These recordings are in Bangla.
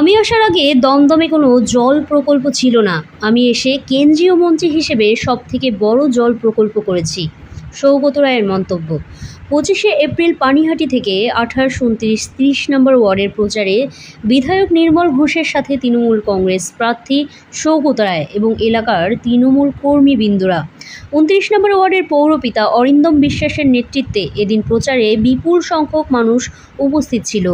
আমি আসার আগে দমদমে কোনো জল প্রকল্প ছিল না। আমি এসে কেন্দ্রীয় মন্ত্রী হিসেবে সবথেকে বড় জল প্রকল্প করেছি, সৌগত রায়ের মন্তব্য। পঁচিশে এপ্রিল পানিহাটি থেকে আঠাশ উনত্রিশ তিরিশ নম্বর ওয়ার্ডের প্রচারে বিধায়ক নির্মল ঘোষের সাথে তৃণমূল কংগ্রেস প্রার্থী সৌগত রায় এবং এলাকার তৃণমূল কর্মীবৃন্দরা উনত্রিশ নম্বর ওয়ার্ডের পৌরপিতা অরিন্দম বিশ্বাসের নেতৃত্বে এদিন প্রচারে বিপুল সংখ্যক মানুষ উপস্থিত ছিল।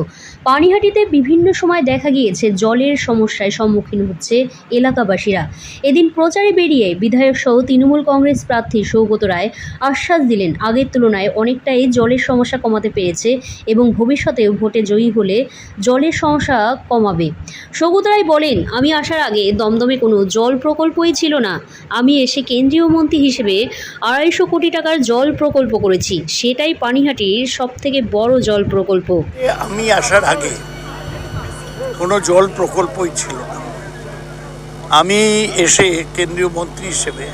পানিহাটিতে বিভিন্ন সময় দেখা গিয়েছে জলের সমস্যায় সম্মুখীন হচ্ছে এলাকাবাসীরা। এদিন প্রচারে বেরিয়ে বিধায়ক সহ তৃণমূল কংগ্রেস প্রার্থী সৌগত রায় আশ্বাস দিলেন, আগের তুলনায় অনেকটাই জলের সমস্যা কমাতে পেরেছে এবং ভবিষ্যতেও ভোটে জয়ী হলে জলের সমস্যা কমাবে। সৌগত রায় বলেন, আমি আসার আগে দমদমে কোনো জল প্রকল্পই ছিল না। আমি এসে কেন্দ্রীয় মন্ত্রী হিসেবে আড়াইশো কোটি টাকার জল প্রকল্প করেছি। সেটাই পানিহাটির সবথেকে বড় জল প্রকল্প। আমি আসার আগে কোনো জল প্রকল্পই ছিল না। আমি এসে কেন্দ্রীয় মন্ত্রী হিসেবে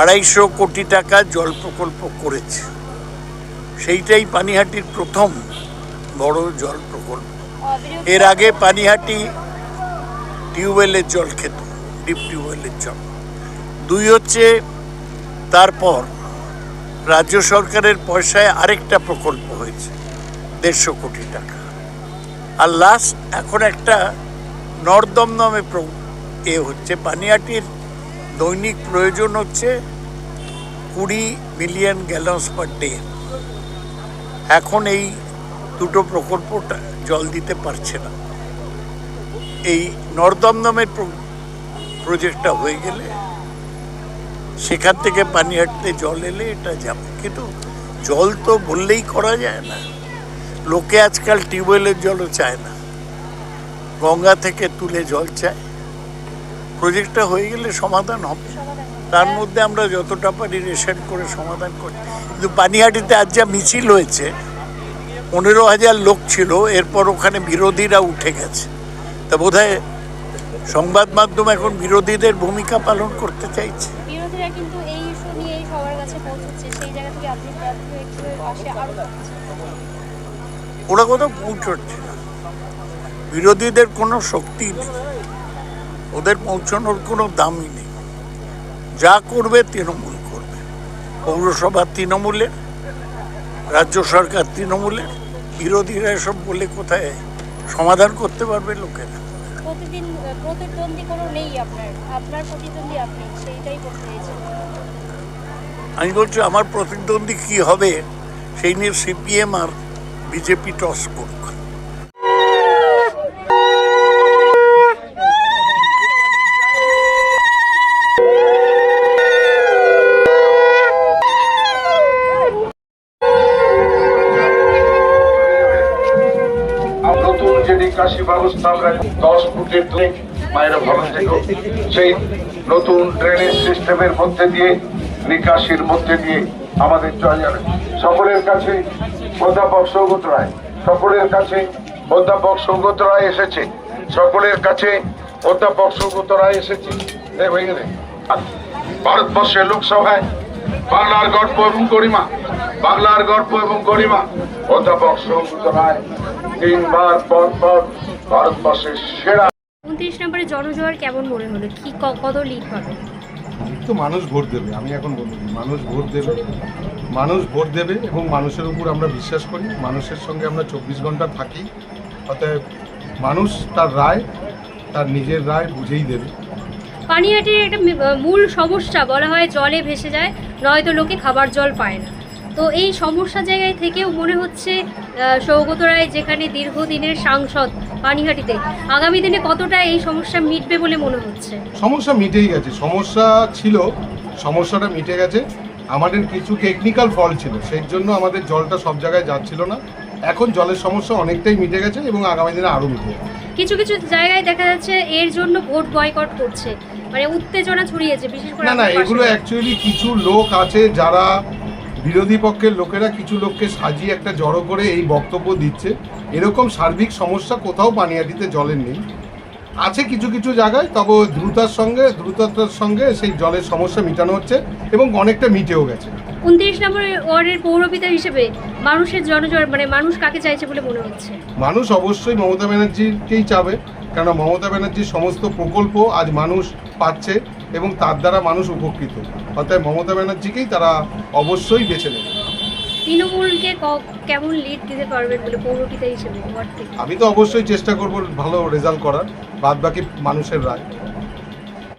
আড়াইশো কোটি টাকা জল প্রকল্প করেছি। সেইটাই পানিহাটির প্রথম বড় জল প্রকল্প। এর আগে পানিহাটি টিউবওয়েলের জল খেত, ডিপ টিউবওয়েলের জল। দুই হচ্ছে তারপর রাজ্য সরকারের পয়সায় আরেকটা প্রকল্প হয়েছে, দেড়শো কোটি টাকা। আর লাস্ট এখন একটা নর্দমদমে প্র- এ হচ্ছে পানিয়াটির দৈনিক প্রয়োজন হচ্ছে কুড়ি মিলিয়ন গ্যালন্স পার ডে এখন এই দুটো প্রকল্পটা জল দিতে পারছে না। এই নর্দমদমের প্র- প্রজেক্টটা হয়ে গেলে সেখান থেকে পানিহাটিতে জল এলে এটা যাবে। কিন্তু জল তো বললেই করা যায় না। লোকে আজকাল টিউবওয়েলের জলও চায় না। গঙ্গা থেকে তুলে জল চায়। প্রজেক্টটা হয়ে গেলে সমাধান হবে। তার মধ্যে আমরা যতটা পারি রেশন করে সমাধান করি। কিন্তু পানিহাটিতে আজ যা মিছিল হয়েছে, পনেরো হাজার লোক ছিল, এরপর ওখানে বিরোধীরা উঠে গেছে। তা বোধহয় সংবাদ মাধ্যম এখন বিরোধীদের ভূমিকা পালন করতে চাইছে। কিন্তু এই ইস্যু সবার কাছে পৌঁছচ্ছে। সেই জায়গা থেকে আপনি ওরা কোথাও পৌঁছচ্ছে না। বিরোধীদের কোনো শক্তি নেই। ওদের পৌঁছানোর কোনো দামই নেই। যা করবে তৃণমূল করবে। পৌরসভা তৃণমূলের, রাজ্য সরকার তৃণমূলের। বিরোধীরা এসব বলে কোথায় সমাধান করতে পারবে লোকেরা? প্রতিদিন প্রতিদ্বন্দ্বী কোনো নেই আপনার। আপনার প্রতিদ্বন্দ্বী আপনি, সেইটাই বলতে চাইছেন আমি বলছি, আমার প্রতিদ্বন্দ্বী কি হবে, সেই নিয়ে সিপিএম আর বিজেপি টস করুক। নিকাশি ব্যবস্থা আমরা দশ ফুটের দিক মায়েরা ভালো থেকে সেই নতুন ড্রেনেজ সিস্টেমের মধ্যে দিয়ে, নিকাশির মধ্যে দিয়ে আমাদের চলে যাবে। সকলের কাছে অধ্যাপক সৌগত রায়, সকলের কাছে অধ্যাপক সৌগত রায় এসেছে, সকলের কাছে অধ্যাপক সৌগত রায় এসেছে। ভারতবর্ষের লোকসভায় বাংলার গর্ব এবং গরিমা, বাংলার গর্ব এবং গরিমা, অধ্যাপক সৌগত রায়। তিনবার পর পর ভারতবর্ষের সেরা উনত্রিশ নম্বরে জনজোয়ার কেমন মনে হলো? কি ক- কত লিড হবে? তো মানুষ ভোট দেবে আমি এখন বলব মানুষ ভোট দেবে মানুষ ভোট দেবে এবং মানুষের উপর আমরা বিশ্বাস করি মানুষের সঙ্গে আমরা চব্বিশ ঘণ্টা থাকি অতএব মানুষ তার রায় তার নিজের রায় বুঝেই দেবে। পানিহাটির একটা মূল সমস্যা বলা হয় জলে ভেসে যায় নয়তো লোকে খাবার জল পায় না। তো এই সমস্যা জায়গায় থেকেও মনে হচ্ছে সৌগত রায় যেখানে দীর্ঘদিনের সাংসদ পানিহাটিতে আগামী দিনে কতটা এই সমস্যা মিটবে বলে মনে হচ্ছে? সমস্যা মিটেই গেছে। সমস্যা ছিল সমস্যাটা মিটে গেছে। আমাদের কিছু টেকনিক্যাল ফল ছিল সেই জন্য আমাদের জলটা সব জায়গায় যাচ্ছিল না। এখন জলের সমস্যা অনেকটাই মিটে গেছে এবং আগামী দিনে আরও মিটে কিছু কিছু জায়গায় দেখা যাচ্ছে এর জন্য ভোট বয়কট করছে। মানে উত্তেজনা ছড়িয়েছে বিশেষ করে না না এগুলো অ্যাকচুয়ালি কিছু লোক আছে যারা বিরোধী পক্ষের লোকেরা কিছু লোককে সাজিয়ে একটা জড়ো করে এই বক্তব্য দিচ্ছে। এরকম সার্বিক সমস্যা কোথাও পানিয়াটিতে জলের নেই। আছে কিছু কিছু জায়গায় তবে দ্রুতার সঙ্গে দ্রুততার সঙ্গে সেই জলের সমস্যা মেটানো হচ্ছে এবং অনেকটা মিটেও গেছে। উনত্রিশ নম্বর ওয়ার্ডের পৌরপিতা হিসেবে মানুষের জনজর মানে মানুষ কাকে চাইছে বলে মনে হচ্ছে? মানুষ অবশ্যই মমতা ব্যানার্জিকেই চাবে কেন মমতা ব্যানার্জির সমস্ত প্রকল্প আজ মানুষ পাচ্ছে। এবং তার দ্বারা মানুষ উপকৃত। অর্থাৎ মমতা ব্যানার্জিকেই তারা অবশ্যই বেছে নেবে। তৃণমূলকে কেমন লিড দিতে পারবেন বলে পৌরপিতা হিসেবে আমি তো অবশ্যই চেষ্টা করব ভালো রেজাল্ট করার বাদ বাকি মানুষের রায়।